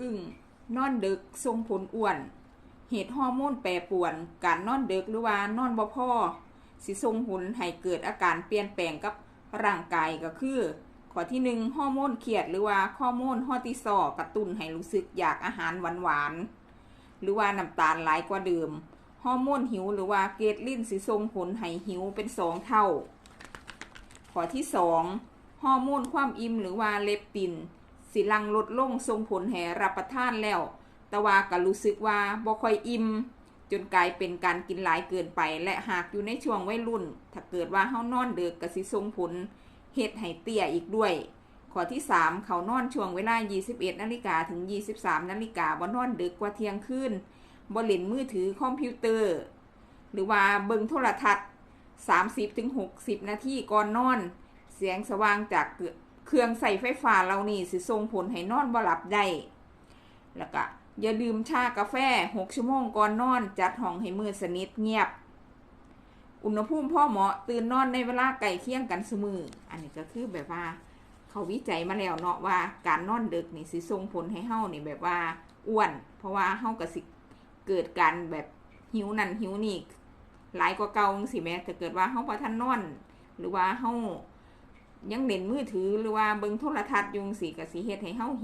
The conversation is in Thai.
อึ้งนอนดึกทรงผลอ้วน เหตุฮอร์โมนแปรปวน การนอนดึกหรือว่านอนบ่พอสิส่งผลให้เกิดอาการเปลี่ยนแปลงกับร่างกายก็คือข้อที่หนึ่งฮอร์โมนเครียดหรือว่าฮอร์โมนฮอร์ติซอลกระตุ้นให้รู้สึกอยากอาหารหวานๆหรือว่าน้ำตาลหลายกว่าเดิมฮอร์โมนหิวหรือว่าเกรดลินสิส่งผลให้หิวเป็นสองเท่า ข้อที่สองฮอร์โมนความอิ่มหรือว่าเลปติน สิลังลดลงส่งผลให้รับประทานแล้ว แต่ว่าก็รู้สึกว่าบ่ค่อยอิ่มจนกลายเป็นการกินหลายเกินไป และหากอยู่ในช่วงวัยรุ่น ถ้าเกิดว่าเฮานอนเดึกก็สิส่งผลเฮ็ดให้เตี้ยอีกด้วย ข้อที่ 3 เขานอนช่วงเวลา 21นาฬิกาถึง 23นาฬิกาบ่นอนดึกกว่าเที่ยงคืนบ่เล่นมือถือคอมพิวเตอร์ หรือว่าเบิ่งโทรทัศน์ 30-60 นาทีก่อนนอน เสียงสว่างจาก เครื่องใส่ไฟฟ้าเหล่านี้สิส่งผลให้นอนบ่หลับได้ แล้วก็อย่าดื่มชากาแฟ6ชั่วโมงก่อนนอนจัดห้องให้มืดสนิทเงียบ อุณหภูมิพ่อเหมาะตื่นนอนในเวลาใกล้เคียงกันเสมออันนี้ก็คือแบบว่า เขาวิจัยมาแล้วเนาะว่าการนอนดึกนี่สิส่งผลให้เฮานี่แบบว่าอ้วน เพราะว่าเฮาก็สิเกิดการแบบหิวนั่นหิวนี่หลายกว่าเก่าสิแม้ถ้าเกิดว่าเฮาบ่ทันนอน หรือว่าเฮา ยังเล่นมือถือหรือว่าเบิ่งโทรทัศน์ยุงสีกับสีเฮ็ดให้เฮา